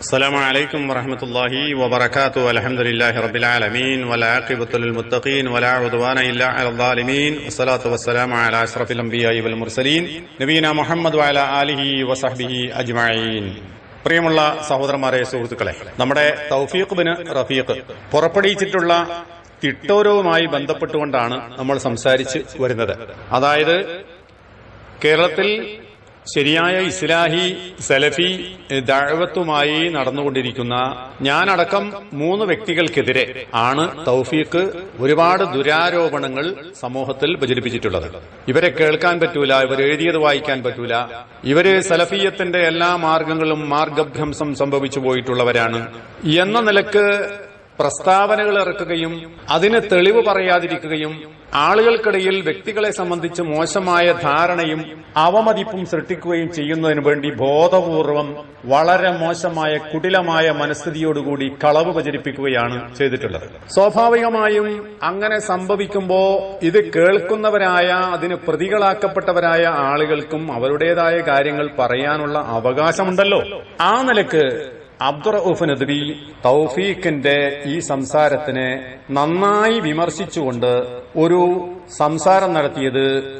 السلام عليكم ورحمة الله وبركاته الحمد لله رب العالمين والعاقبة للمتقين ولا عدوان إلا على الظالمين والصلاة والسلام على أشرف الأنبياء والمرسلين നബീന മുഹമ്മദ് വഅല ആലിഹി വസഹ്ബിഹി അജ്മഈൻ പ്രിയമുള്ള സഹോദരന്മാരെ സുഹൃത്തുക്കളെ നമ്മുടെ തൗഫീഖ് ബിൻ റഫീഖ് പുറപ്പെടുവിച്ചിട്ടുള്ള തിട്ടോരവുമായി ബന്ധപ്പെട്ടുകൊണ്ടാണ് നമ്മൾ സംസാരിച്ച് വരുന്നത് അതായത് കേരളത്തിൽ ശരിയായ ഇസ്ലാഹി സലഫി ദഴവത്തുമായി നടന്നുകൊണ്ടിരിക്കുന്ന ഞാനടക്കം മൂന്ന് വ്യക്തികൾക്കെതിരെ ആണ് തൗഫീഖ് ഒരുപാട് ദുരാരോപണങ്ങൾ സമൂഹത്തിൽ പ്രചരിപ്പിച്ചിട്ടുള്ളത്. ഇവരെ കേൾക്കാൻ പറ്റൂല ഇവർ എഴുതിയത് വായിക്കാൻ പറ്റൂല. ഇവർ സലഫീയത്തിന്റെ എല്ലാ മാർഗങ്ങളും മാർഗഭ്രംശം സംഭവിച്ചു പോയിട്ടുള്ളവരാണ്. എന്ന നിലയ്ക്ക് പ്രസ്താവനകൾ ഇറക്കുകയും അതിന് തെളിവ് പറയാതിരിക്കുകയും ആളുകൾക്കിടയിൽ വ്യക്തികളെ സംബന്ധിച്ച് മോശമായ ധാരണയും അവമതിപ്പും സൃഷ്ടിക്കുകയും ചെയ്യുന്നതിനു വേണ്ടി ബോധപൂർവം വളരെ മോശമായ കുടിലമായ മനസ്ഥിതിയോടുകൂടി കളവ് പ്രചരിപ്പിക്കുകയാണ് ചെയ്തിട്ടുള്ളത്. സ്വാഭാവികമായും അങ്ങനെ സംഭവിക്കുമ്പോൾ ഇത് കേൾക്കുന്നവരായ അതിന് പ്രതികളാക്കപ്പെട്ടവരായ ആളുകൾക്കും അവരുടേതായ കാര്യങ്ങൾ പറയാനുള്ള അവകാശമുണ്ടല്ലോ. ആ നിലയ്ക്ക് അബ്ദുറൌഫ് തൗഫീഖിന്റെ ഈ സംസാരത്തിനെ നന്നായി വിമർശിച്ചുകൊണ്ട് ഒരു സംസാരം നടത്തിയത്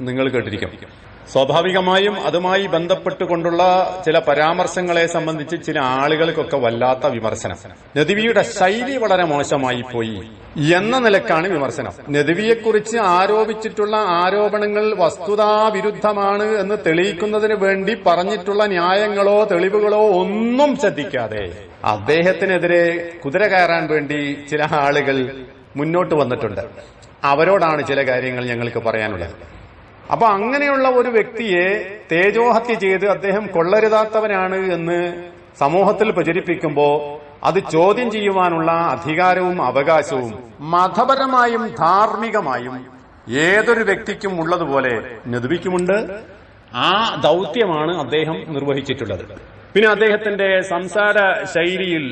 നിങ്ങൾ കേട്ടിരിക്കും. സ്വാഭാവികമായും അതുമായി ബന്ധപ്പെട്ടുകൊണ്ടുള്ള ചില പരാമർശങ്ങളെ സംബന്ധിച്ച് ചില ആളുകൾക്കൊക്കെ വല്ലാത്ത വിമർശനം. നദിവിയുടെ ശൈലി വളരെ മോശമായി പോയി എന്ന നിലക്കാണ് വിമർശനം. നദിവിയെക്കുറിച്ച് ആരോപിച്ചിട്ടുള്ള ആരോപണങ്ങൾ വസ്തുതാവിരുദ്ധമാണ് എന്ന് തെളിയിക്കുന്നതിന് വേണ്ടി പറഞ്ഞിട്ടുള്ള ന്യായങ്ങളോ തെളിവുകളോ ഒന്നും ശ്രദ്ധിക്കാതെ അദ്ദേഹത്തിനെതിരെ കുതിര കയറാൻ വേണ്ടി ചില ആളുകൾ മുന്നോട്ട് വന്നിട്ടുണ്ട്. അവരോടാണ് ചില കാര്യങ്ങൾ ഞങ്ങൾക്ക് പറയാനുള്ളത്. അപ്പൊ അങ്ങനെയുള്ള ഒരു വ്യക്തിയെ തേജോഹത്യ ചെയ്ത് അദ്ദേഹം കൊള്ളരുതാത്തവനാണ് എന്ന് സമൂഹത്തിൽ പ്രചരിപ്പിക്കുമ്പോൾ അത് ചോദ്യം ചെയ്യുവാനുള്ള അധികാരവും അവകാശവും മതപരമായും ധാർമ്മികമായും ഏതൊരു വ്യക്തിക്കും ഉള്ളതുപോലെ നദുവിക്കുമുണ്ട് ആ ദൗത്യമാണ് അദ്ദേഹം നിർവഹിച്ചിട്ടുള്ളത്. പിന്നെ അദ്ദേഹത്തിന്റെ സംസാര ശൈലിയിൽ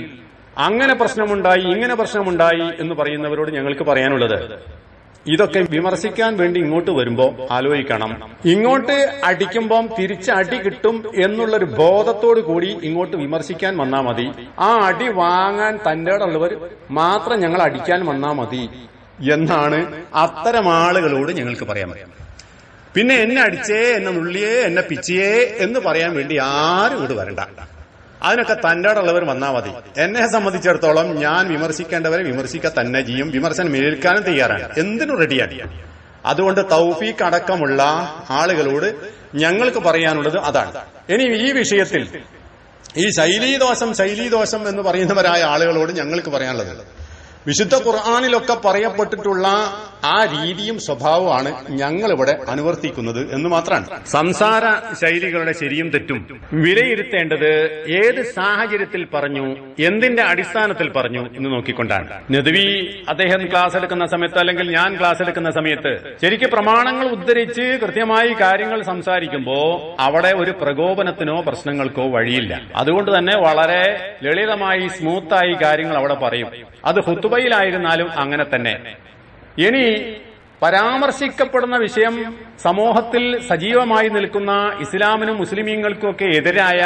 അങ്ങനെ പ്രശ്നമുണ്ടായി ഇങ്ങനെ പ്രശ്നമുണ്ടായി എന്ന് പറയുന്നവരോട് ഞങ്ങൾക്ക് പറയാനുള്ളത്. ഇതൊക്കെ വിമർശിക്കാൻ വേണ്ടി ഇങ്ങോട്ട് വരുമ്പോ ആലോചിക്കണം. ഇങ്ങോട്ട് അടിക്കുമ്പം തിരിച്ച് അടി കിട്ടും എന്നുള്ളൊരു ബോധത്തോടു കൂടി ഇങ്ങോട്ട് വിമർശിക്കാൻ വന്നാ മതി. ആ അടി വാങ്ങാൻ തന്റെ ഉള്ളവർ മാത്രം ഞങ്ങൾ അടിക്കാൻ വന്നാ മതി എന്നാണ് അത്തരം ആളുകളോട് ഞങ്ങൾക്ക് പറയാൻ പറയാം പിന്നെ എന്നെ അടിച്ചേ എന്നെ നുള്ളിയേ എന്നെ പിച്ചിയേ എന്ന് പറയാൻ വേണ്ടി ആരും ഇവിടെ വരണ്ട. അതിനൊക്കെ തന്റെ ഉള്ളവർ വന്നാൽ മതി. എന്നെ സംബന്ധിച്ചിടത്തോളം ഞാൻ വിമർശിക്കേണ്ടവരെ വിമർശിക്കുക തന്നെ ചെയ്യും. വിമർശനം ഏൽക്കാനും തയ്യാറാണ്. എന്തിനും റെഡിയാണ് അതുകൊണ്ട് തൗഫീഖ് അടക്കമുള്ള ആളുകളോട് ഞങ്ങൾക്ക് പറയാനുള്ളത് അതാണ്. ഇനി ഈ വിഷയത്തിൽ ഈ ശൈലീദോഷം ശൈലീദോഷം എന്ന് പറയുന്നവരായ ആളുകളോട് ഞങ്ങൾക്ക് പറയാനുള്ളത്. വിശുദ്ധ ഖുർആാനിലൊക്കെ പറയപ്പെട്ടിട്ടുള്ള ആ രീതിയും സ്വഭാവമാണ് ഞങ്ങളിവിടെ അനുവർത്തിക്കുന്നത് എന്ന് മാത്രമാണ്. സംസാര ശൈലികളുടെ ശരിയും തെറ്റും. വിലയിരുത്തേണ്ടത് ഏത് സാഹചര്യത്തിൽ പറഞ്ഞു എന്തിന്റെ അടിസ്ഥാനത്തിൽ പറഞ്ഞു എന്ന് നോക്കിക്കൊണ്ടാണ്. നദവി അദ്ദേഹം ക്ലാസ് എടുക്കുന്ന സമയത്ത് അല്ലെങ്കിൽ ഞാൻ ക്ലാസ് എടുക്കുന്ന സമയത്ത് ശരിക്കും പ്രമാണങ്ങൾ ഉദ്ധരിച്ച് കൃത്യമായി കാര്യങ്ങൾ സംസാരിക്കുമ്പോൾ അവിടെ ഒരു പ്രകോപനത്തിനോ പ്രശ്നങ്ങൾക്കോ വഴിയില്ല. അതുകൊണ്ട് തന്നെ വളരെ ലളിതമായി സ്മൂത്തായി കാര്യങ്ങൾ അവിടെ പറയും. അത് ഹുത്തുബയിലായിരുന്നാലും അങ്ങനെ തന്നെ. ഇനി പരാമർശിക്കപ്പെടുന്ന വിഷയം സമൂഹത്തിൽ സജീവമായി നിൽക്കുന്ന ഇസ്ലാമിനും മുസ്ലിമീങ്ങൾക്കും ഒക്കെ എതിരായ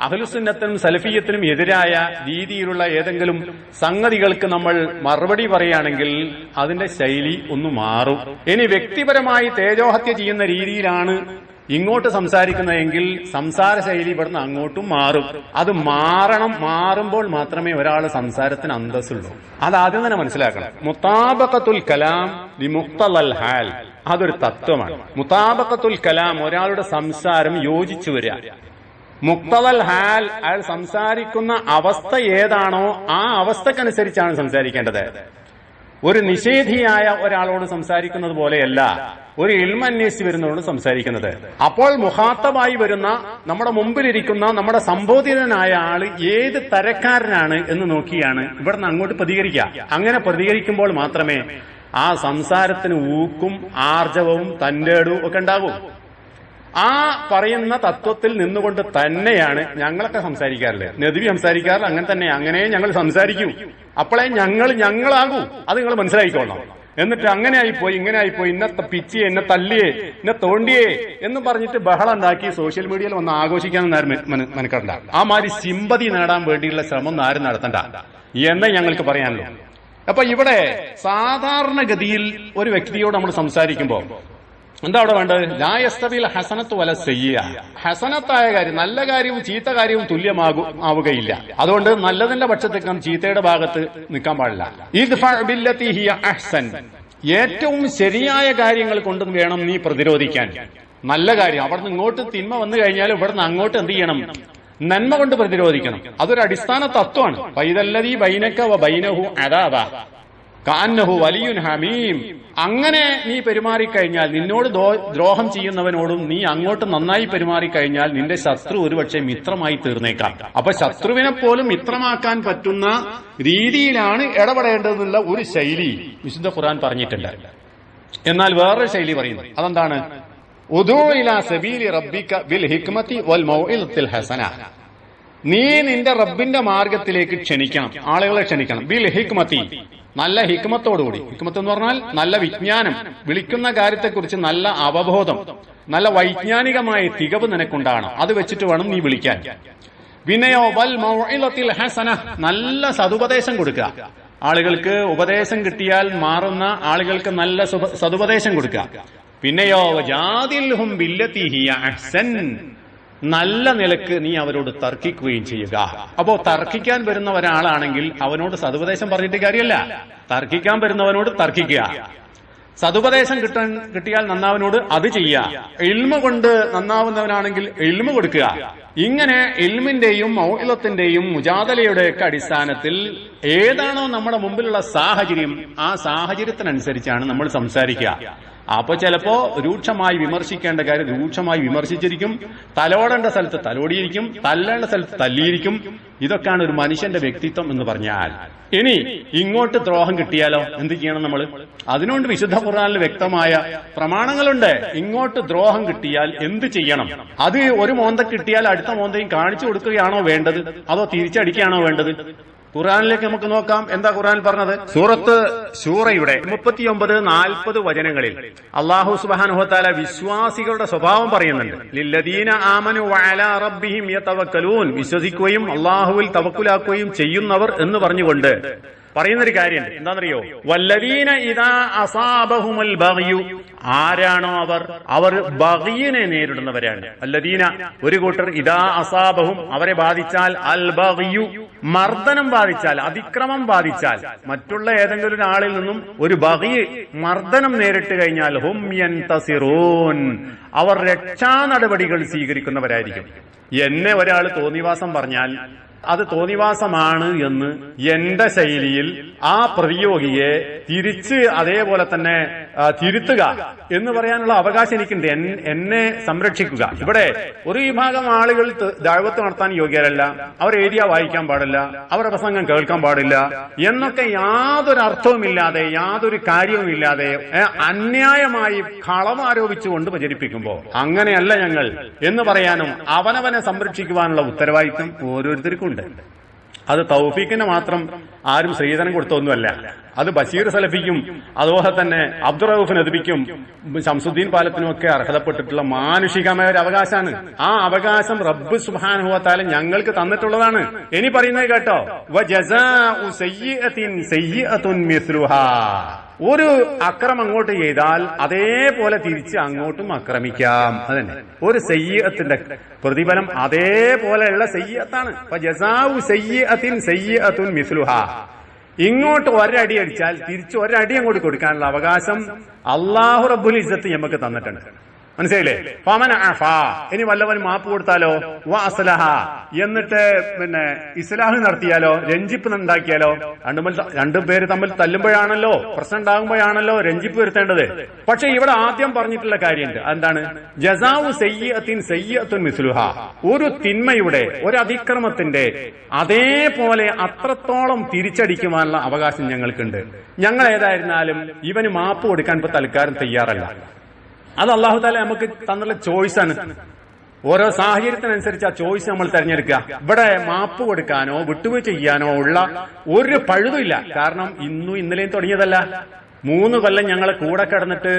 അഖലുസുന്നത്തിനും സലഫീയത്തിനും എതിരായ രീതിയിലുള്ള ഏതെങ്കിലും സംഗതികൾക്ക് നമ്മൾ മറുപടി പറയുകയാണെങ്കിൽ അതിന്റെ ശൈലി ഒന്ന് മാറും. ഇനി വ്യക്തിപരമായി തേജോഹത്യ ചെയ്യുന്ന രീതിയിലാണ് ഇങ്ങോട്ട് സംസാരിക്കുന്നതെങ്കിൽ സംസാര ശൈലി ഇവിടുന്ന് അങ്ങോട്ടും മാറും. അത് മാറണം മാറുമ്പോൾ മാത്രമേ ഒരാൾ സംസാരത്തിന് അന്തസ്സുള്ളൂ. അത് ആദ്യം തന്നെ മനസ്സിലാക്കണം. മുത്താബക്കത്തുൽ കലാം ദി മുക്തൽ ഹാൽ. അതൊരു തത്വമാണ്. മുത്താബക്കത്തുൽ കലാം ഒരാളുടെ സംസാരം യോജിച്ചു വരിക. മുക്തവൽ ഹാൽ അയാൾ സംസാരിക്കുന്ന അവസ്ഥ ഏതാണോ ആ അവസ്ഥക്കനുസരിച്ചാണ് സംസാരിക്കേണ്ടത്. ഒരു നിഷേധിയായ ഒരാളോട് സംസാരിക്കുന്നത് പോലെയല്ല ഒരു ഇൽമന്വേഷിച്ച് വരുന്നതോട് സംസാരിക്കുന്നത്. അപ്പോൾ മുഹാത്തമായി വരുന്ന നമ്മുടെ മുമ്പിലിരിക്കുന്ന നമ്മുടെ സംബോധിതനായ ആൾ ഏത് തരക്കാരനാണ് എന്ന് നോക്കിയാണ് ഇവിടുന്ന് അങ്ങോട്ട് പ്രതികരിക്കുക. അങ്ങനെ പ്രതികരിക്കുമ്പോൾ മാത്രമേ ആ സംസാരത്തിന് ഊക്കും ആർജവവും തന്റേടും ഒക്കെ ഉണ്ടാകും. ആ പറയുന്ന തത്വത്തിൽ നിന്നുകൊണ്ട് തന്നെയാണ് ഞങ്ങളൊക്കെ സംസാരിക്കാറില്ലേ നദി സംസാരിക്കാറില്ല അങ്ങനെ തന്നെ. അങ്ങനെ ഞങ്ങൾ സംസാരിക്കൂ. അപ്പോളെ ഞങ്ങൾ ഞങ്ങളാകൂ. അത് നിങ്ങൾ മനസ്സിലാക്കിക്കോളണം എന്നിട്ട് അങ്ങനെ ആയിപ്പോയി ഇങ്ങനെ ആയിപ്പോയി ഇന്നത്തെ പിച്ചിയെ എന്നെ തല്ലിയേ എന്നെ തോണ്ടിയേ എന്ന് പറഞ്ഞിട്ട് ബഹളം ഉണ്ടാക്കി സോഷ്യൽ മീഡിയയിൽ വന്ന് ആഘോഷിക്കാൻ ആരും ആ മാതിരി സിമ്പതി നേടാൻ വേണ്ടിയുള്ള ശ്രമം ആരും നടത്തണ്ട. എന്നെ ഞങ്ങൾക്ക് പറയാനുള്ളൂ. അപ്പൊ ഇവിടെ സാധാരണഗതിയിൽ ഒരു വ്യക്തിയോട് നമ്മൾ സംസാരിക്കുമ്പോൾ എന്താ അവിടെ വേണ്ടത്? ലായസ്തവിൽ ഹസനത്ത് വല സെയ്യ ഹസനത്തായ കാര്യം നല്ല കാര്യവും ചീത്ത കാര്യവും തുല്യമാകും ആവുകയില്ല. അതുകൊണ്ട് നല്ലതിന്റെ പക്ഷത്തേക്ക് നാം ചീത്തയുടെ ഭാഗത്ത് നിൽക്കാൻ പാടില്ല. അഹ്സൻ. ഏറ്റവും ശരിയായ കാര്യങ്ങൾ കൊണ്ട് വേണം നീ പ്രതിരോധിക്കാൻ. നല്ല കാര്യം അവിടെ നിന്ന് ഇങ്ങോട്ട് തിന്മ വന്നു കഴിഞ്ഞാൽ ഇവിടെ നിന്ന് അങ്ങോട്ട് എന്ത് ചെയ്യണം? നന്മ കൊണ്ട് പ്രതിരോധിക്കണം. അതൊരു അടിസ്ഥാന തത്വമാണ്. പൈതല്ലതി ബൈനക്ക വ ബൈനഹു അതാവ കാന്നഹു വലിയുൻ ഹമീം. അങ്ങനെ നീ പെരുമാറിക്കഴിഞ്ഞാൽ നിന്നോട് ദ്രോഹം ചെയ്യുന്നവനോടും നീ അങ്ങോട്ട് നന്നായി പെരുമാറിക്കഴിഞ്ഞാൽ നിന്റെ ശത്രു ഒരുപക്ഷെ മിത്രമായി തീർന്നേക്കാം. അപ്പൊ ശത്രുവിനെ പോലും മിത്രമാക്കാൻ പറ്റുന്ന രീതിയിലാണ് ഇടപെടേണ്ടതെന്നുള്ള ഒരു ശൈലി വിശുദ്ധ ഖുർആൻ പറഞ്ഞിട്ടുണ്ട്. എന്നാൽ വേറൊരു ശൈലി പറയുന്നു. അതെന്താണ്? ഉദൂ ഇലാ സബീലി റബ്ബിക ബിൽ ഹിക്മത്തി വൽ ഹസന. നീ നിന്റെ റബ്ബിന്റെ മാർഗത്തിലേക്ക് ക്ഷണിക്കണം. ആളുകളെ ക്ഷണിക്കണം. ബിൽ ഹിക്മത്തി. നല്ല ഹിക്മത്തോടുകൂടി. ഹിക്മത്ത് എന്ന് പറഞ്ഞാൽ നല്ല വിജ്ഞാനം. വിളിക്കുന്ന കാര്യത്തെക്കുറിച്ച് നല്ല അവബോധം. നല്ല വൈജ്ഞാനികമായ തികവ് നിനക്കുണ്ടാണ് അത് വെച്ചിട്ട് വേണം നീ വിളിക്കാൻ. വിനയോ വൽ മൗഇലത്തിൽ ഹസന. നല്ല സതുപദേശം കൊടുക്കുക. ആളുകൾക്ക് ഉപദേശം കിട്ടിയാൽ മാറുന്ന ആളുകൾക്ക് നല്ല സതുപദേശം കൊടുക്കുക. പിന്നെയോ ജാതിൽ നല്ല നിലയ്ക്ക് നീ അവരോട് തർക്കിക്കുകയും ചെയ്യുക. അപ്പോ തർക്കിക്കാൻ വരുന്ന ഒരാളാണെങ്കിൽ അവനോട് സതുപദേശം പറഞ്ഞിട്ട് കാര്യമല്ല തർക്കിക്കാൻ വരുന്നവനോട് തർക്കിക്കുക. സതുപദേശം കിട്ടാൻ കിട്ടിയാൽ നന്നാവനോട് അത് ചെയ്യുക. എൽമ കൊണ്ട് നന്നാവുന്നവനാണെങ്കിൽ എൽമ കൊടുക്കുക. ഇങ്ങനെ എൽമിന്റെയും മൗലത്തിന്റെയും മുജാതലയുടെയൊക്കെ അടിസ്ഥാനത്തിൽ ഏതാണോ നമ്മുടെ മുമ്പിലുള്ള സാഹചര്യം ആ സാഹചര്യത്തിനനുസരിച്ചാണ് നമ്മൾ സംസാരിക്കുക. അപ്പൊ ചിലപ്പോ രൂക്ഷമായി വിമർശിക്കേണ്ട കാര്യം രൂക്ഷമായി വിമർശിച്ചിരിക്കും തലോടേണ്ട സ്ഥലത്ത് തലോടിയിരിക്കും തല്ലേണ്ട സ്ഥലത്ത് തല്ലിയിരിക്കും. ഇതൊക്കെയാണ് ഒരു മനുഷ്യന്റെ വ്യക്തിത്വം എന്ന് പറഞ്ഞാൽ. ഇനി ഇങ്ങോട്ട് ദ്രോഹം കിട്ടിയാലോ? എന്ത് ചെയ്യണം നമ്മൾ അതിനുകൊണ്ട് വിശുദ്ധ ഖുർആനിൽ വ്യക്തമായ പ്രമാണങ്ങളുണ്ട്. ഇങ്ങോട്ട് ദ്രോഹം കിട്ടിയാൽ എന്ത് ചെയ്യണം? അത് ഒരു മോന്ത കിട്ടിയാൽ അടുത്ത മോന്തയും കാണിച്ചു കൊടുക്കുകയാണോ വേണ്ടത്? അതോ തിരിച്ചടിക്കുകയാണോ വേണ്ടത്? ഖുറാനിലേക്ക് നമുക്ക് നോക്കാം. എന്താ ഖുറാൻ പറഞ്ഞത്? സൂറത്ത് സൂറയുടെ മുപ്പത്തിയൊമ്പത് നാൽപ്പത് വചനങ്ങളിൽ അള്ളാഹു സുബാനുഹത്താല വിശ്വാസികളുടെ സ്വഭാവം പറയുന്നുണ്ട്. ലില്ലദീന ആമനു വഅലാ റബ്ബിഹിം യതവക്കലൂൻ. വിശ്വസിക്കുകയും അള്ളാഹുവിൽ തവക്കുലാക്കുകയും ചെയ്യുന്നവർ എന്ന് പറഞ്ഞുകൊണ്ട് പറയുന്നൊരു കാര്യമുണ്ട്. എന്താണെന്നറിയോ? വല്ലവീന ഇതാ അസാബഹുമൽ ബഹയു ആരാണോ അവർ? അവർ ബഗിയനെ നേരിടുന്നവരാണ്. അല്ലദീന ഒരു കൂട്ടർ ഇതാ അസാബഹും അവരെ ബാധിച്ചാൽ അൽ ബഗിയു. മർദ്ദനം ബാധിച്ചാൽ അതിക്രമം ബാധിച്ചാൽ മറ്റുള്ള ഏതെങ്കിലും ഒരാളിൽ നിന്നും ഒരു ബഹി മർദ്ദനം നേരിട്ട് കഴിഞ്ഞാൽ ഹും യൻതസിറൂൻ. അവർ രക്ഷാ നടപടികൾ സ്വീകരിക്കുന്നവരായിരിക്കും. എന്നെ ഒരാൾ തോന്നിവാസം പറഞ്ഞാൽ അത് തോന്നിവാസമാണ് എന്ന് എന്റെ ശൈലിയിൽ ആ പ്രതിയോഗിയെ തിരിച്ച് അതേപോലെ തന്നെ തിരുത്തുക എന്ന് പറയാനുള്ള അവകാശം എനിക്കുണ്ട്. എന്നെ സംരക്ഷിക്കുക. ഇവിടെ ഒരു വിഭാഗം ആളുകൾ ദൈവത്ത് നടത്താൻ യോഗ്യരല്ല. അവർ ഏരിയ വായിക്കാൻ പാടില്ല. അവരുടെ പ്രസംഗം കേൾക്കാൻ പാടില്ല. എന്നൊക്കെ യാതൊരു അർത്ഥവുമില്ലാതെ യാതൊരു കാര്യവുമില്ലാതെ അന്യായമായി കളമാരോപിച്ചുകൊണ്ട് പ്രചരിപ്പിക്കുമ്പോൾ അങ്ങനെയല്ല ഞങ്ങൾ എന്ന് പറയാനും അവനവനെ സംരക്ഷിക്കുവാനുള്ള ഉത്തരവാദിത്വം ഓരോരുത്തർക്കും ഉണ്ട്. അത് തൗഫീഖിന് മാത്രം ആരും സ്ത്രീധനം കൊടുത്തൊന്നുമല്ല. അത് ബഷീർ സലഫിക്കും അതുപോലെ തന്നെ അബ്ദുറൌഫ് നദ്ബിക്കും ശംസുദ്ദീൻ പാലത്തിനും ഒക്കെ അർഹതപ്പെട്ടിട്ടുള്ള മാനുഷികമായ ഒരു അവകാശമാണ്. ആ അവകാശം റബ്ബ് സുബാനുഭവത്താലും ഞങ്ങൾക്ക് തന്നിട്ടുള്ളതാണ്. ഇനി പറയുന്നത് കേട്ടോ ഒരു അക്രമം അങ്ങോട്ട് ചെയ്താൽ അതേപോലെ തിരിച്ച് അങ്ങോട്ടും ആക്രമിക്കാം അതന്നെ. ഒരു സയ്യത്തിന്റെ പ്രതിഫലം അതേപോലെയുള്ള സയ്യത്താണ് അപ്പൊ ജസാവു സയ്യത്തുൻ മിസ്ലുഹ. ഇങ്ങോട്ട് ഒരടി അടിച്ചാൽ തിരിച്ച് ഒരടി അങ്ങോട്ട് കൊടുക്കാനുള്ള അവകാശം അള്ളാഹു റബ്ബുൽ ഇസ്സത്ത് നമുക്ക് തന്നിട്ടുണ്ട്. മനസ്സിലായില്ലേ? ഫമന അഫാ. ഇനി വല്ലവൻ മാപ്പ് കൊടുത്താലോ? വ അസ്ലഹ. എന്നിട്ട് പിന്നെ ഇസ്ലാഹ് നടത്തിയാലോ? രഞ്ജിപ്പ് ഉണ്ടാക്കിയാലോ രണ്ടു രണ്ടും പേര് തമ്മിൽ തല്ലുമ്പോഴാണല്ലോ? പ്രശ്നം ഉണ്ടാകുമ്പോഴാണല്ലോ രഞ്ജിപ്പ് വരുത്തേണ്ടത്. പക്ഷെ ഇവിടെ ആദ്യം പറഞ്ഞിട്ടുള്ള കാര്യമുണ്ട്. എന്താണ്? ജസാവു സയ്യത്തിൻ സയ്യത്തുൻ മിസ്ലുഹ. ഒരു തിന്മയുടെ ഒരു അതിക്രമത്തിന്റെ അതേപോലെ അത്രത്തോളം തിരിച്ചടിക്കുവാനുള്ള അവകാശം ഞങ്ങൾക്കുണ്ട്. ഞങ്ങൾ ഏതായിരുന്നാലും ഇവന് മാപ്പ് കൊടുക്കാൻ ഇപ്പൊ തൽക്കാലം തയ്യാറല്ല. അത് അള്ളാഹു താല നമുക്ക് തന്നുള്ള ചോയ്സാണ് ഓരോ സാഹചര്യത്തിനനുസരിച്ച് ആ ചോയ്സ് നമ്മൾ തെരഞ്ഞെടുക്കുക. ഇവിടെ മാപ്പ് കൊടുക്കാനോ വിട്ടുപോയി ചെയ്യാനോ ഉള്ള ഒരു പഴുതുമില്ല കാരണം ഇന്നും ഇന്നലെയും തുടങ്ങിയതല്ല. മൂന്ന് കൊല്ലം ഞങ്ങളെ കൂടെ കടന്നിട്ട്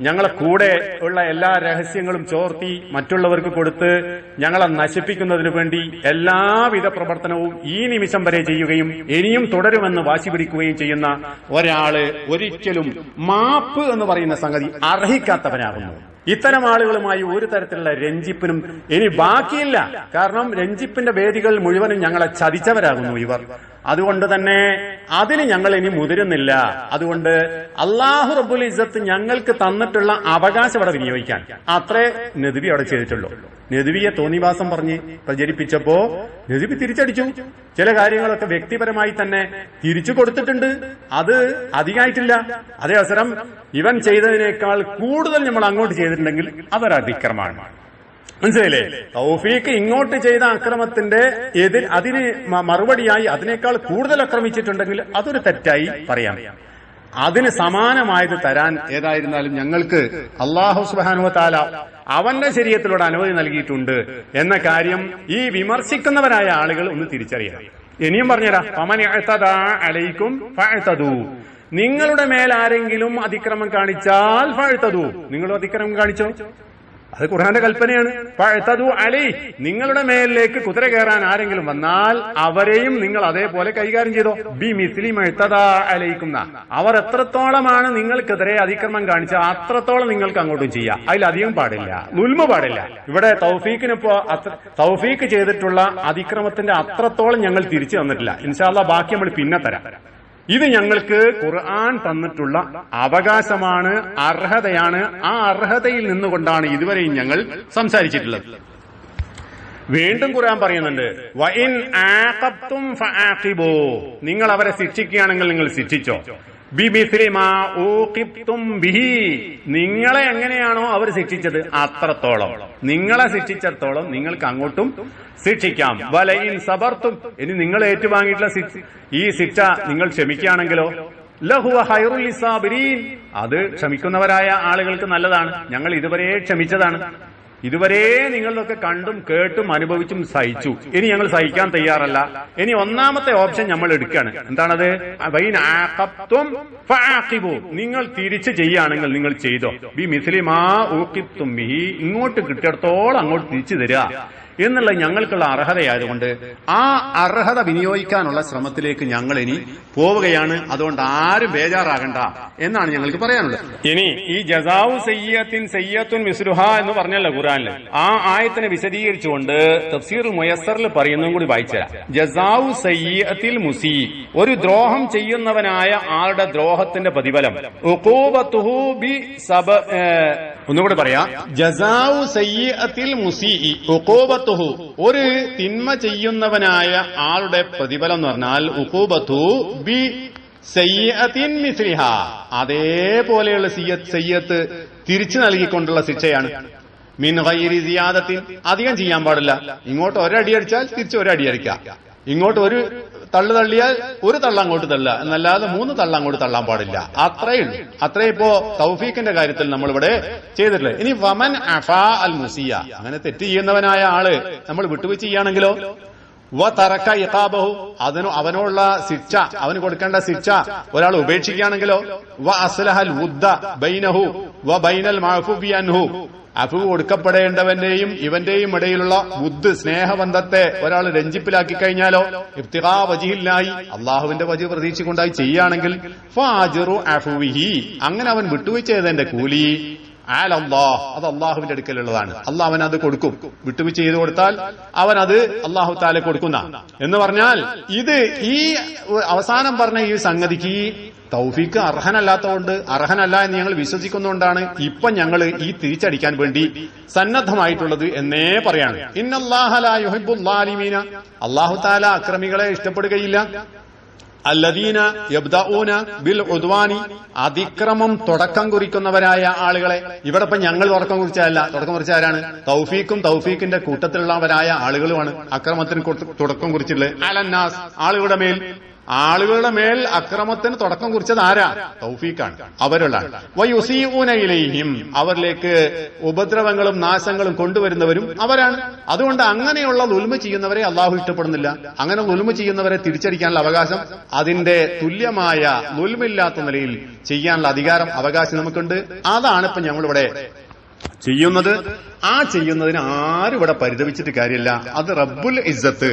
ഞങ്ങളെ കൂടെ ഉള്ള എല്ലാ രഹസ്യങ്ങളും ചോർത്തി മറ്റുള്ളവർക്ക് കൊടുത്ത് ഞങ്ങളെ നശിപ്പിക്കുന്നതിനു വേണ്ടി എല്ലാവിധ പ്രവർത്തനവും ഈ നിമിഷം വരെ ചെയ്യുകയും ഇനിയും തുടരുമെന്ന് വാശി പിടിക്കുകയും ചെയ്യുന്ന ഒരാൾ ഒരിക്കലും മാപ്പ് എന്ന് പറയുന്ന സംഗതി അർഹിക്കാത്തവനാകുന്നു. ഇത്തരം ആളുകളുമായി ഒരു തരത്തിലുള്ള രഞ്ജിപ്പിനും ഇനി ബാക്കിയില്ല. കാരണം രഞ്ജിപ്പിന്റെ വേദികൾ മുഴുവനും ഞങ്ങളെ ചതിച്ചവരാകുന്നു ഇവർ. അതുകൊണ്ട് തന്നെ അതിന് ഞങ്ങൾ ഇനി മുതിരുന്നില്ല. അതുകൊണ്ട് അള്ളാഹു റബ്ബുൽ ഇസ്സത്ത് ഞങ്ങൾക്ക് തന്നിട്ടുള്ള അവകാശം അവിടെ വിനിയോഗിക്കാൻ. അത്രേ നെതുവി അവിടെ ചെയ്തിട്ടുള്ളൂ. നെതുവിയെ തോന്നിവാസം പറഞ്ഞ് പ്രചരിപ്പിച്ചപ്പോ നെതുവി തിരിച്ചടിച്ചു. ചില കാര്യങ്ങളൊക്കെ വ്യക്തിപരമായി തന്നെ തിരിച്ചു കൊടുത്തിട്ടുണ്ട്. അത് അധികമായിട്ടില്ല അതേ അവസരം ഇവൻ ചെയ്തതിനേക്കാൾ കൂടുതൽ നമ്മൾ അങ്ങോട്ട് ചെയ്തിട്ടുണ്ടെങ്കിൽ അതൊരു അതിക്രമമാണ് മനസ്സിലായില്ലേ? തൗഫീഖ് ഇങ്ങോട്ട് ചെയ്ത അക്രമത്തിന്റെ എതിർ അതിന് മറുപടിയായി അതിനേക്കാൾ കൂടുതൽ അക്രമിച്ചിട്ടുണ്ടെങ്കിൽ അതൊരു തെറ്റായി പറയാം. അതിന് സമാനമായത് തരാൻ ഏതായിരുന്നാലും ഞങ്ങൾക്ക് അള്ളാഹു സുബാനുവ താല അവന്റെ ശരീരത്തിലൂടെ അനുമതി നൽകിയിട്ടുണ്ട് എന്ന കാര്യം ഈ വിമർശിക്കുന്നവരായ ആളുകൾ ഒന്ന് തിരിച്ചറിയണം. ഇനിയും പറഞ്ഞുതരാം. പമൻ അലൈക്കും നിങ്ങളുടെ മേൽ ആരെങ്കിലും അതിക്രമം കാണിച്ചാൽ ഫഴുത്തതു നിങ്ങളും അതിക്രമം കാണിച്ചോ? അത് ഖുർആന്റെ കൽപ്പനയാണ്. പഴത്തതു അലി. നിങ്ങളുടെ മേലിലേക്ക് കുതിര കയറാൻ ആരെങ്കിലും വന്നാൽ അവരെയും നിങ്ങൾ അതേപോലെ കൈകാര്യം ചെയ്തോ? ബി മിസ്ലിം എഴുത്തതാ അലയിക്കുന്ന അവർ എത്രത്തോളമാണ് നിങ്ങൾക്കെതിരെ അതിക്രമം കാണിച്ച അത്രത്തോളം നിങ്ങൾക്ക് അങ്ങോട്ടും ചെയ്യാം. അതിലധികം പാടില്ല. നുൽമ പാടില്ല. ഇവിടെ തൗഫീഖിനിപ്പോ തൗഫീഖ് ചെയ്തിട്ടുള്ള അതിക്രമത്തിന്റെ അത്രത്തോളം ഞങ്ങൾ തിരിച്ചു തന്നിട്ടില്ല. ഇൻഷാല്ല ബാക്കി നമ്മൾ പിന്നെ തരാം. ഇത് ഞങ്ങൾക്ക് ഖുർആൻ തന്നിട്ടുള്ള അവകാശമാണ് അർഹതയാണ്. ആ അർഹതയിൽ നിന്നുകൊണ്ടാണ് ഇതുവരെയും ഞങ്ങൾ സംസാരിച്ചിട്ടുള്ളത്. വീണ്ടും ഖുർആൻ പറയുന്നുണ്ട് വഇൻ ആഖബ്തും ഫആഖിബൂ നിങ്ങൾ അവരെ ശിക്ഷിക്കുകയാണെങ്കിൽ നിങ്ങൾ ശിക്ഷിച്ചോ? നിങ്ങളെ എങ്ങനെയാണോ അവർ ശിക്ഷിച്ചത്? അത്രത്തോളം. നിങ്ങളെ ശിക്ഷിച്ചത്തോളം നിങ്ങൾക്ക് അങ്ങോട്ടും ശിക്ഷിക്കാം. വലയിൻ സബർത്തും. ഇനി നിങ്ങൾ ഏറ്റുവാങ്ങിയിട്ടുള്ള ഈ ശിക്ഷ നിങ്ങൾ ക്ഷമിക്കുകയാണെങ്കിലോ? ലഹുവ ഹൈറുൽ അത് ക്ഷമിക്കുന്നവരായ ആളുകൾക്ക് നല്ലതാണ്. ഞങ്ങൾ ഇതുവരെ ക്ഷമിച്ചതാണ്. ഇതുവരെ നിങ്ങളൊക്കെ കണ്ടും കേട്ടും അനുഭവിച്ചും സഹിച്ചു. ഇനി ഞങ്ങൾ സഹിക്കാൻ തയ്യാറല്ല. ഇനി ഒന്നാമത്തെ ഓപ്ഷൻ നമ്മൾ എടുക്കുകയാണ്. എന്താണത്. നിങ്ങൾ തിരിച്ച് ചെയ്യുകയാണെങ്കിൽ നിങ്ങൾ ചെയ്തോ. ബി മിസ്ലിമാ ഊക്കിത്തും ഇങ്ങോട്ട് കിട്ടിയിടത്തോളം അങ്ങോട്ട് തിരിച്ചു തരിക. എന്നുള്ള ഞങ്ങൾക്കുള്ള അർഹതയായതുകൊണ്ട് ആ അർഹത വിനിയോഗിക്കാനുള്ള ശ്രമത്തിലേക്ക് ഞങ്ങൾ ഇനി പോവുകയാണ്. അതുകൊണ്ട് ആരും ബേജാറാകണ്ട എന്നാണ് ഞങ്ങൾക്ക് പറയാനുള്ളത്. ഇനി ഈ ജസാവു സയ്യത്തിൻ സയ്യത്തുൻ മിസ്രുഹ എന്ന് പറഞ്ഞല്ലോ ഖുറാനിൽ ആ ആയത്തിനെ വിശദീകരിച്ചുകൊണ്ട് തഫ്സീർ മുയസറിൽ പറയുന്നതും കൂടി വായിച്ചുതരാം ജസാവു സയ്യത്തിൽ മുസി ഒരു ദ്രോഹം ചെയ്യുന്നവനായ ആളുടെ ദ്രോഹത്തിന്റെ പ്രതിഫലം. ഉഖൂബത്തുഹു ബി സബ ഒന്നുകൂടി പറയാം. ജസാവു സയ്യത്തിൽ മുസി ഉഖൂബത്തുഹു ഒരു തിന്മ ചെയ്യുന്നവനായ ആളുടെ പ്രതിഫലം എന്ന് പറഞ്ഞാൽ ഉഖൂബത്തു ബി സയ്യത്തിൻ മിസ്ലിഹ. അതേപോലെയുള്ള സയ്യത്ത് സയ്യത്ത് തിരിച്ചു നൽകിക്കൊണ്ടുള്ള ശിക്ഷയാണ്. മിൻ വൈരി അധികം ചെയ്യാൻ പാടില്ല. ഇങ്ങോട്ട് ഒരടി അടിച്ചാൽ തിരിച്ച് ഒരടി അടിക്കാം ഇങ്ങോട്ട് ഒരു തള്ളു തള്ളിയാൽ ഒരു തള്ള അങ്ങോട്ട് തള്ളുക. എന്നല്ലാതെ മൂന്ന് തള്ള അങ്ങോട്ട് തള്ളാൻ പാടില്ല. അത്രേ ഉള്ളൂ. അത്രേ ഇപ്പോ തൗഫീഖിന്റെ കാര്യത്തിൽ നമ്മളിവിടെ ചെയ്തിട്ടുള്ളത്. ഇനി വമൻ അഫാ അൽ മുസിയ. അങ്ങനെ തെറ്റ് ചെയ്യുന്നവനായ ആൾ നമ്മൾ വിട്ടുവീഴ്ച ചെയ്യുകയാണെങ്കിലോ? വ തറക്ക ഇഖാബഹു. അതിന് അവനോടുള്ള ശിക്ഷ അവന് കൊടുക്കേണ്ട ശിക്ഷ ഒരാൾ ഉപേക്ഷിക്കുകയാണെങ്കിലോ? വ അസ്ലഹൽ ബൈനഹു. വ ബൈനൽ മഅഫൂഫി അൻഹു. അഫു കൊടുക്കപ്പെടേണ്ടവന്റെയും ഇവന്റെയും ഇടയിലുള്ള മുദ് സ്നേഹബന്ധത്തെ ഒരാൾ രഞ്ജിപ്പിലാക്കി കഴിഞ്ഞാലോ? ഇഫ്തിഹാ വജിഹില്ലായി അള്ളാഹുവിന്റെ വജി പ്രതീക്ഷിക്കൊണ്ടായി ചെയ്യുകയാണെങ്കിൽ അങ്ങനെ അവൻ വിട്ടുവീഴ്ച കൂലി. ആൽ അള്ളാഹ്. അത് അള്ളാഹുവിന്റെ അടുക്കലുള്ളതാണ്. അള്ളാഹ് അവൻ അത് കൊടുക്കും. വിട്ടുവീഴ്ച ചെയ്ത് കൊടുത്താൽ അവൻ അത് അള്ളാഹു താലെ കൊടുക്കുന്ന. എന്ന് പറഞ്ഞാൽ ഇത് ഈ അവസാനം പറഞ്ഞ ഈ സംഗതിക്ക് തൗഫീക്ക് അർഹനല്ലാത്തതുകൊണ്ട് അർഹനല്ല എന്ന് ഞങ്ങൾ വിശ്വസിക്കുന്നതുകൊണ്ടാണ് ഇപ്പൊ ഞങ്ങൾ ഈ തിരിച്ചടിക്കാൻ വേണ്ടി സന്നദ്ധമായിട്ടുള്ളത് എന്നേ പറയാണ്. ഇന്നല്ലാഹലായുഹിബുല്ലാലിമീന അള്ളാഹു താല അക്രമികളെ ഇഷ്ടപ്പെടുകയില്ല. അല്ലദീന യബ്ദഊന ബിൽ ഉദ്വാനി. അതിക്രമം തുടക്കം കുറിക്കുന്നവരായ ആളുകളെ ഇവിടെ ഇപ്പൊ ഞങ്ങൾ തുടക്കം കുറിച്ചതല്ല. തുടക്കം കുറിച്ച ആരാണ്? തൗഫീഖും തൗഫീഖിന്റെ കൂട്ടത്തിലുള്ളവരായ ആളുകളുമാണ് അക്രമത്തിന് തുടക്കം കുറിച്ചിട്ടുള്ളത്. അലന്നാസ് ആളുകളുടെ മേൽ ആളുകളുടെ മേൽ അക്രമത്തിന് തുടക്കം കുറിച്ചത് ആരാ? തൗഫീഖാണ്. അവരുള്ള വയുസീഊനയിലെയും അവരിലേക്ക് ഉപദ്രവങ്ങളും നാശങ്ങളും കൊണ്ടുവരുന്നവരും അവരാണ്. അതുകൊണ്ട് അങ്ങനെയുള്ള ലുൽമ ചെയ്യുന്നവരെ അള്ളാഹു ഇഷ്ടപ്പെടുന്നില്ല. അങ്ങനെ ലുൽമ ചെയ്യുന്നവരെ തിരിച്ചടിക്കാനുള്ള അവകാശം അതിന്റെ തുല്യമായ ലുൽമില്ലാത്ത നിലയിൽ ചെയ്യാനുള്ള അധികാരം അവകാശം നമുക്കുണ്ട്. അതാണ് ഇപ്പൊ ഞങ്ങളിവിടെ ചെയ്യുന്നത്. ആ ചെയ്യുന്നതിന് ആരും ഇവിടെ പരിതപിച്ചിട്ട് കാര്യമില്ല. അത് റബ്ബുൽ ഇസ്സത്ത്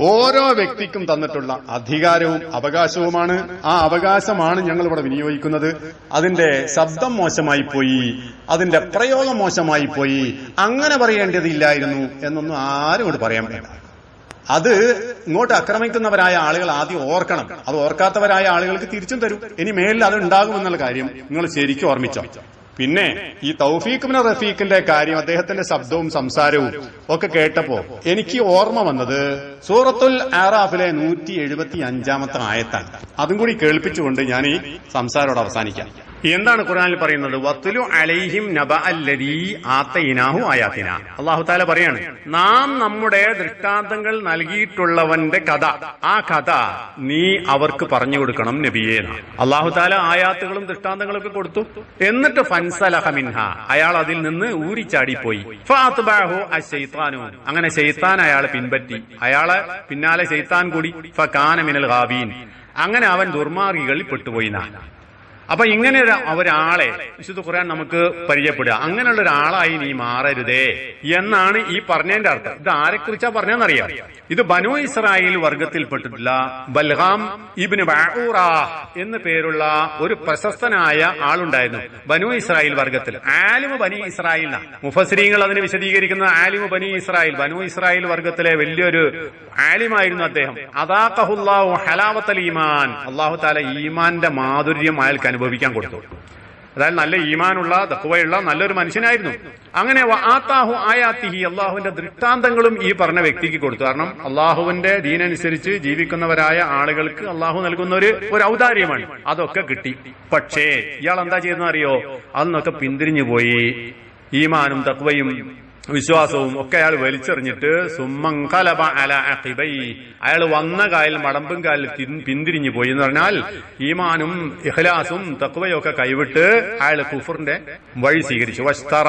ഓരോ വ്യക്തിക്കും തന്നിട്ടുള്ള അധികാരവും അവകാശവുമാണ്. ആ അവകാശമാണ് ഞങ്ങൾ ഇവിടെ വിനിയോഗിക്കുന്നത്. അതിന്റെ ശബ്ദം മോശമായി പോയി അതിന്റെ പ്രയോഗം മോശമായി പോയി. അങ്ങനെ പറയേണ്ടതില്ലായിരുന്നു എന്നൊന്നും ആരും ഇവിടെ പറയാൻ വേണ്ട. അത് ഇങ്ങോട്ട് ആക്രമിക്കുന്നവരായ ആളുകൾ ആദ്യം ഓർക്കണം. അത് ഓർക്കാത്തവരായ ആളുകൾക്ക് തിരിച്ചും തരും. ഇനി മേലിൽ അത് ഉണ്ടാകുമെന്നുള്ള കാര്യം നിങ്ങൾ ശരിക്കും ഓർമ്മിച്ചോ? പിന്നെ ഈ തൗഫീഖിന് റഫീഖിന്റെ കാര്യം അദ്ദേഹത്തിന്റെ ശബ്ദവും സംസാരവും ഒക്കെ കേട്ടപ്പോ എനിക്ക് ഓർമ്മ വന്നത് സൂറത്തുൽ ആറാഫിലെ നൂറ്റി എഴുപത്തി അഞ്ചാമത്തെ ആയത്താണ്. അതും കൂടി കേൾപ്പിച്ചുകൊണ്ട് ഞാൻ ഈ സംസാരോട് അവസാനിക്കാം. എന്താണ് ഖുറാനിൽ പറയുന്നത്? വത്തുലു അലൈഹിം നബ ആത്തൈനാഹു ആയാത്തിന. അള്ളാഹു താല പറയാണ് നാം നമ്മുടെ ദൃഷ്ടാന്തങ്ങൾ നൽകിയിട്ടുള്ളവന്റെ കഥ ആ കഥ നീ അവർക്ക് പറഞ്ഞു കൊടുക്കണം നബിയേ അള്ളാഹു താല ആയാത്തുകളും ദൃഷ്ടാന്തങ്ങളും ഒക്കെ കൊടുത്തു. എന്നിട്ട് ഫൻസലഹ മിൻഹ അയാൾ അതിൽ നിന്ന് ഊരിച്ചാടിപ്പോയി. അങ്ങനെ ശൈത്താൻ അയാളെ പിൻപറ്റി. അയാളെ പിന്നാലെ ശൈത്താൻ കൂടി. ഫകാന മിനൽ ഹാബീൻ അങ്ങനെ അവൻ ദുർമാർഗികളിൽ പെട്ടുപോയി എന്നാണ് അപ്പൊ ഇങ്ങനെ ഒരു ഒരാളെ വിശുദ്ധ ഖുർആൻ നമുക്ക് പരിചയപ്പെടുക. അങ്ങനെയുള്ള ഒരാളായി നീ മാറരുതേ എന്നാണ് ഈ പറഞ്ഞതിന്റെ അർത്ഥം. ഇത് ആരെ കുറിച്ചാ പറഞ്ഞതെന്നറിയാം? ഇത് ബനു ഇസ്രായേൽ വർഗത്തിൽപ്പെട്ടിട്ടുള്ള ബൽഹാം ഇബിന് ബാഊറ എന്ന് പേരുള്ള ഒരു പ്രശസ്തനായ ആളുണ്ടായിരുന്നു ബനു ഇസ്രായേൽ വർഗത്തിൽ. ആലിമ ബനി ഇസ്രായേൽ മുഫസ്രീങ്ങൾ അതിനെ വിശദീകരിക്കുന്ന ആലിമ ബനി ഇസ്രായേൽ. ബനു ഇസ്രായേൽ വർഗത്തിലെ വലിയൊരു ആലിമായിരുന്നു അദ്ദേഹം. അതാഖഹുല്ലാഹു ഹലാവത്തൽ ഈമാൻ. അള്ളാഹു താല ഈമാന്റെ മാധുര്യം അയാൾക്ക് അനുഭവിക്കാൻ കൊടുത്തു. അതായത് നല്ല ഈമാനുള്ള തക്കുവയുള്ള നല്ലൊരു മനുഷ്യനായിരുന്നു. അങ്ങനെ ആത്താഹു ആയാത്തിഹി അള്ളാഹുവിന്റെ ദൃഷ്ടാന്തങ്ങളും ഈ പറഞ്ഞ വ്യക്തിക്ക് കൊടുത്തു. കാരണം അള്ളാഹുവിന്റെ ദീനനുസരിച്ച് ജീവിക്കുന്നവരായ ആളുകൾക്ക് അള്ളാഹു നൽകുന്ന ഒരു ഒരു ഔദാര്യമാണ്. അതൊക്കെ കിട്ടി. പക്ഷേ ഇയാൾ എന്താ ചെയ്യുന്ന അറിയോ അന്നൊക്കെ പിന്തിരിഞ്ഞു പോയി ഈമാനും തക്വയും വിശ്വാസവും ഒക്കെ അയാൾ വലിച്ചെറിഞ്ഞിട്ട് സുമ്മങ്കലബ അല അഖിബൈ. അയാൾ വന്ന കാലിൽ മടമ്പും കാലിൽ പിന്തിരിഞ്ഞു പോയി എന്ന് പറഞ്ഞാൽ ഈമാനും ഇഹ്ലാസും തക്വയും ഒക്കെ കൈവിട്ട് അയാൾ കുഫറിന്റെ വഴി സ്വീകരിച്ചു. വസ്തറ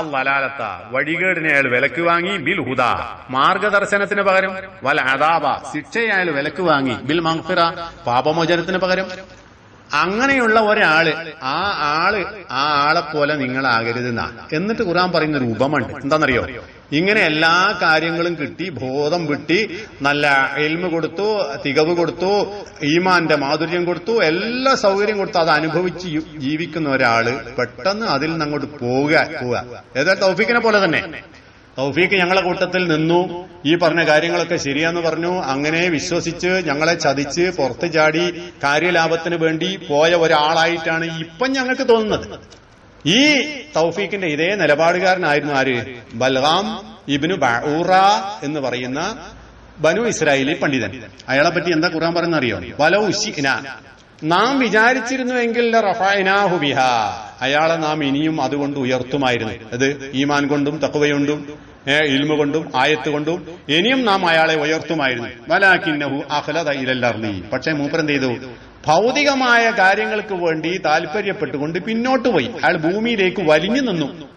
അല്ലാലത്ത വഴികേടിനെ അയാൾ വിലക്ക് വാങ്ങി ബിൽ ഹുദ. മാർഗദർശനത്തിന് പകരം വല അദാബ. ശിക്ഷയെ അയാൾ വിലക്ക് വാങ്ങി ബിൽ മങ്ഫിറ പാപമോചനത്തിന് പകരം അങ്ങനെയുള്ള ഒരാൾ ആ ആൾ ആ ആളെ പോലെ നിങ്ങളാകരുതെന്നാ എന്നിട്ട് ഖുറാൻ പറയുന്ന ഒരു ഉപമുണ്ട് എന്താണെന്നറിയോ? ഇങ്ങനെ എല്ലാ കാര്യങ്ങളും കിട്ടി ബോധം വിട്ടി നല്ല എൽമ കൊടുത്തു തികവ് കൊടുത്തു ഈമാന്റെ മാധുര്യം കൊടുത്തു എല്ലാ സൗകര്യം കൊടുത്തു അത് അനുഭവിച്ച് ജീവിക്കുന്ന ഒരാൾ പെട്ടെന്ന് അതിൽ നിന്ന് അങ്ങോട്ട് പോവുക പോവുക. ഏതായാലും തൗഫിക്കിനെ പോലെ തന്നെ. തൗഫീഖ് ഞങ്ങളെ കൂട്ടത്തിൽ നിന്നു. ഈ പറഞ്ഞ കാര്യങ്ങളൊക്കെ ശരിയാന്ന് പറഞ്ഞു. അങ്ങനെ വിശ്വസിച്ച് ഞങ്ങളെ ചതിച്ച് പുറത്ത് ചാടി കാര്യലാഭത്തിന് വേണ്ടി പോയ ഒരാളായിട്ടാണ് ഇപ്പം ഞങ്ങൾക്ക് തോന്നുന്നത്. ഈ തൗഫീഖിന്റെ ഇതേ നിലപാടുകാരനായിരുന്നു ആര്? ബൽറാം ഇബിനു ബഊറ എന്ന് പറയുന്ന ബനു ഇസ്രായേലി പണ്ഡിതൻ. അയാളെ പറ്റി എന്താ ഖുർആൻ പറയുന്ന അറിയോ? വല ഉശിന നാം വിചാരിച്ചിരുന്നുവെങ്കിൽ റഫഅനാഹു ബിഹാ. അയാളെ നാം ഇനിയും അതുകൊണ്ട് ഉയർത്തുമായിരുന്നു. അത് ഈമാൻ കൊണ്ടും തക്കുവയുണ്ടും ഇൽമ കൊണ്ടും ആയത്ത് കൊണ്ടും ഇനിയും നാം അയാളെ ഉയർത്തുമായിരുന്നു. വലാക്കിന്നഹു അഖലദ ഇലല്ലർലി പക്ഷേ മൂപ്പരെന്ത് ചെയ്തു ഭൗതികമായ കാര്യങ്ങൾക്ക് വേണ്ടി താല്പര്യപ്പെട്ടുകൊണ്ട് പിന്നോട്ട് പോയി. അയാൾ ഭൂമിയിലേക്ക് വലിഞ്ഞു നിന്നു.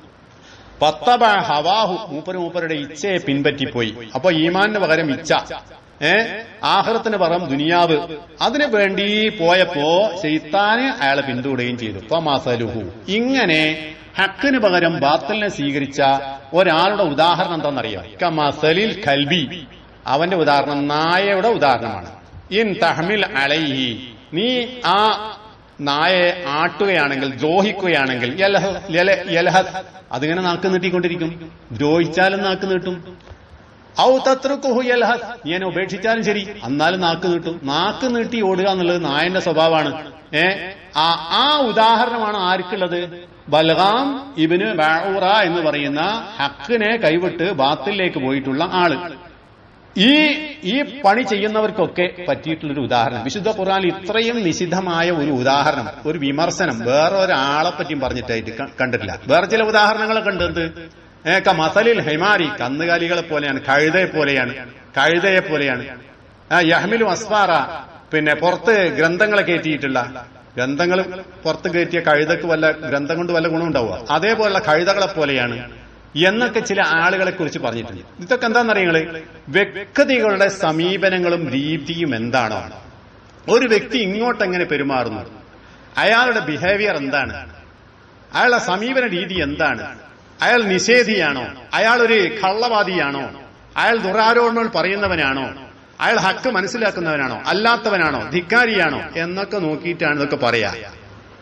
പത്തബ ഹവാഹു. മൂപ്പര് മൂപ്പരുടെ ഇച്ഛയെ പിൻപറ്റിപ്പോയി. അപ്പൊ ഈമാന് പകരം ഇച്ഛ. ഏ ആഹ്റത്തിന് പകരം ദുനിയാവ്. അതിനു വേണ്ടി പോയപ്പോ ചെയ്ത്താന് അയാളെ പിന്തുടരുകയും ചെയ്തു. ഇങ്ങനെ ഹക്കിന് പകരം ബാത്തലിനെ സ്വീകരിച്ച ഒരാളുടെ ഉദാഹരണം എന്താണെന്നറിയാം? കമസലിൽ കൽബി അവന്റെ ഉദാഹരണം നായയുടെ ഉദാഹരണമാണ്. ഇൻ തഹമിൽ അലൈഹി. നീ ആ നായെ ആട്ടുകയാണെങ്കിൽ ദ്രോഹിക്കുകയാണെങ്കിൽ അതിങ്ങനെ നാക്ക് നീട്ടിക്കൊണ്ടിരിക്കും. ദ്രോഹിച്ചാലും നാക്ക് നീട്ടും. ഔ തത്രുക്കുഹു യൽഹത് നീ എന്നെ ഉപേക്ഷിച്ചാലും ശരി. എന്നാലും നാക്ക് നീട്ടും. നാക്ക് നീട്ടി ഓടുക എന്നുള്ളത് നായന്റെ സ്വഭാവമാണ്. ഏ? ആ ആ ഉദാഹരണമാണ് ആർക്കുള്ളത്? ബൽഗാം ഇബിന് ബാഊറ എന്ന് പറയുന്ന ഹക്കിനെ കൈവിട്ട് ബാത്തിലേക്ക് പോയിട്ടുള്ള ആൾ. ഈ ഈ പണി ചെയ്യുന്നവർക്കൊക്കെ പറ്റിയിട്ടുള്ളൊരു ഉദാഹരണം. വിശുദ്ധ ഖുർആൻ ഇത്രയും നിഷിദ്ധമായ ഒരു ഉദാഹരണം ഒരു വിമർശനം വേറെ ഒരാളെ പറ്റിയും പറഞ്ഞിട്ടായിട്ട് കണ്ടിട്ടില്ല. വേറെ ചില ഉദാഹരണങ്ങളൊക്കെ ഉണ്ട് ഏക്ക മസലിൽ ഹൈമാരി കന്നുകാലികളെ പോലെയാണ് കഴുതയെ പോലെയാണ് കഴുതയെ പോലെയാണ്. യഹ്മിലും അസ്ഫാറ പിന്നെ പുറത്ത് ഗ്രന്ഥങ്ങളെ കയറ്റിയിട്ടുള്ള ഗ്രന്ഥങ്ങൾ പുറത്ത് കയറ്റിയ കഴുതക്ക് വല്ല ഗ്രന്ഥം കൊണ്ട് വല്ല ഗുണം ഉണ്ടാവുക. അതേപോലുള്ള കഴുതകളെ പോലെയാണ് എന്നൊക്കെ ചില ആളുകളെ കുറിച്ച് പറഞ്ഞിട്ടുണ്ട്. ഇതൊക്കെ എന്താണെന്നറിയങ്ങൾ വ്യക്തികളുടെ സമീപനങ്ങളും രീതിയും എന്താണോ? ഒരു വ്യക്തി ഇങ്ങോട്ട് എങ്ങനെ പെരുമാറുന്നു? അയാളുടെ ബിഹേവിയർ എന്താണ്? അയാളുടെ സമീപന രീതി എന്താണ്? അയാൾ നിഷേധിയാണോ? അയാൾ ഒരു കള്ളവാദിയാണോ? അയാൾ ദുരാരോപണങ്ങൾ പറയുന്നവനാണോ? അയാൾ ഹക്ക് മനസ്സിലാക്കുന്നവനാണോ? അല്ലാത്തവനാണോ? ധിക്കാരിയാണോ? എന്നൊക്കെ നോക്കിയിട്ടാണ് ഇതൊക്കെ പറയാ.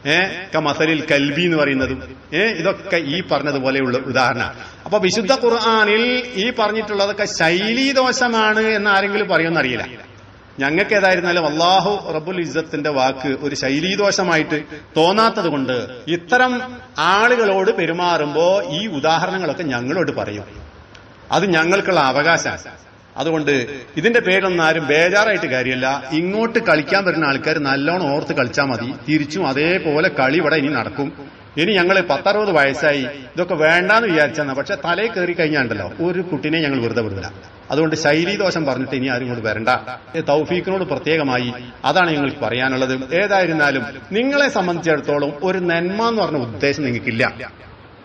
ഏ? മസലിൽ കൽബി എന്ന് പറയുന്നതും ഏ? ഇതൊക്കെ ഈ പറഞ്ഞതുപോലെയുള്ള ഉദാഹരണം. അപ്പൊ വിശുദ്ധ ഖുർആാനിൽ ഈ പറഞ്ഞിട്ടുള്ളതൊക്കെ ശൈലീദോഷമാണ് എന്ന് ആരെങ്കിലും പറയുമെന്നറിയില്ല ഞങ്ങൾക്ക് ഏതായിരുന്നാലും അള്ളാഹു റബ്ബുൽ ഇസ്സത്തിന്റെ വാക്ക് ഒരു ശൈലീദോഷമായിട്ട് തോന്നാത്തത് കൊണ്ട് ഇത്തരം ആളുകളോട് പെരുമാറുമ്പോ ഈ ഉദാഹരണങ്ങളൊക്കെ ഞങ്ങളോട് പറയും. അത് ഞങ്ങൾക്കുള്ള അവകാശമാണ്. അതുകൊണ്ട് ഇതിന്റെ പേരൊന്നും ആരും ബേജാറായിട്ട് കാര്യമല്ല. ഇങ്ങോട്ട് കളിക്കാൻ വരുന്ന ആൾക്കാർ നല്ലോണം ഓർത്ത് കളിച്ചാൽ മതി. തിരിച്ചും അതേപോലെ കളി ഇവിടെ ഇനി നടക്കും. ഇനി ഞങ്ങൾ പത്തറുപത് വയസ്സായി. ഇതൊക്കെ വേണ്ടാന്ന് വിചാരിച്ചെന്ന പക്ഷെ തലയിൽ കയറി കഴിഞ്ഞാണ്ടല്ലോ. ഒരു കുട്ടിനെ ഞങ്ങൾ വെറുതെ വിടില്ല അതുകൊണ്ട് ശൈലീദോഷം പറഞ്ഞിട്ട് ഇനി ആരും കൂടി വരണ്ട. തൗഫീഖിനോട് പ്രത്യേകമായി അതാണ് ഞങ്ങൾക്ക് പറയാനുള്ളത്. ഏതായിരുന്നാലും നിങ്ങളെ സംബന്ധിച്ചിടത്തോളം ഒരു നന്മ എന്ന് പറഞ്ഞ ഉദ്ദേശം നിങ്ങൾക്കില്ല.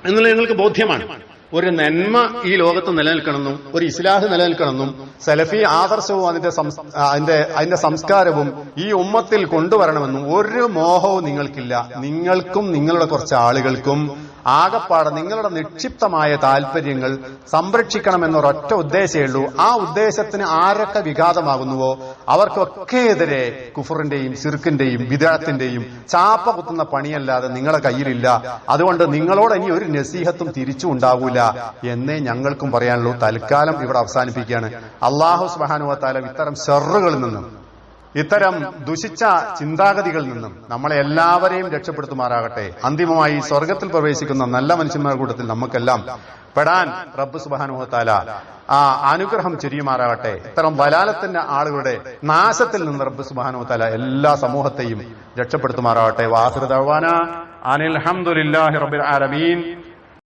എന്നുള്ളത് ഞങ്ങൾക്ക് ബോധ്യമാണ്. ഒരു നന്മ ഈ ലോകത്ത് നിലനിൽക്കണമെന്നും ഒരു ഇസ്ലാഹ് നിലനിൽക്കണമെന്നും സലഫി ആദർശവും അതിന്റെ അതിന്റെ അതിന്റെ സംസ്കാരവും ഈ ഉമ്മത്തിൽ കൊണ്ടുവരണമെന്നും ഒരു മോഹവും നിങ്ങൾക്കില്ല. നിങ്ങൾക്കും നിങ്ങളുടെ കുറച്ച് ആളുകൾക്കും ആകപ്പാടെ നിങ്ങളുടെ നിക്ഷിപ്തമായ താല്പര്യങ്ങൾ സംരക്ഷിക്കണമെന്നൊരൊറ്റ ഉദ്ദേശമേ ഉള്ളൂ. ആ ഉദ്ദേശത്തിന് ആരൊക്കെ വിഘാതമാകുന്നുവോ അവർക്കൊക്കെ എതിരെ കുഫറിന്റെയും സിർക്കിന്റെയും വിദാത്തിന്റെയും ചാപ്പ കുത്തുന്ന പണിയല്ലാതെ നിങ്ങളെ കയ്യിലില്ല. അതുകൊണ്ട് നിങ്ങളോട് ഇനി ഒരു നസീഹത്തും തിരിച്ചു ഉണ്ടാവൂല എന്നേ ഞങ്ങൾക്കും പറയാനുള്ളൂ. തൽക്കാലം ഇവിടെ അവസാനിപ്പിക്കുകയാണ്. അള്ളാഹു സുബാനുവത്താല ഇത്തരം ഷെറുകളിൽ നിന്നും ഇത്തരം ദുഷിച്ച ചിന്താഗതികളിൽ നിന്നും നമ്മളെ എല്ലാവരെയും രക്ഷപ്പെടുത്തുമാറാകട്ടെ. അന്തിമമായി സ്വർഗത്തിൽ പ്രവേശിക്കുന്ന നല്ല മനുഷ്യന്മാരുടെ കൂട്ടത്തിൽ നമുക്കെല്ലാം പെടാൻ റബ്ബ് സുബാനുഹത്താല ആ അനുഗ്രഹം ചൊരിയുമാറാകട്ടെ. ഇത്തരം വലാലത്തിന്റെ ആളുകളുടെ നാശത്തിൽ നിന്ന് റബ്ബ് സുബാനുഹത്താല എല്ലാ സമൂഹത്തെയും രക്ഷപ്പെടുത്തുമാറാകട്ടെ. വാഹൃദവാന അനിൽ അലഹമുല്ലാഹി റബ്ബിൽ ആലമീൻ.